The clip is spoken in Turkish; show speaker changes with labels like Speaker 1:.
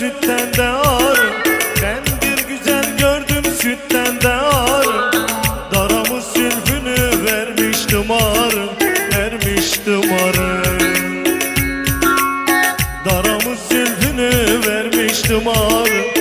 Speaker 1: sütten de ağır Ben bir güzel gördüm sütten de ağır Daramı sülfünü vermiştim ağır Vermiştim ağır Daramı sülfünü vermiştim ağır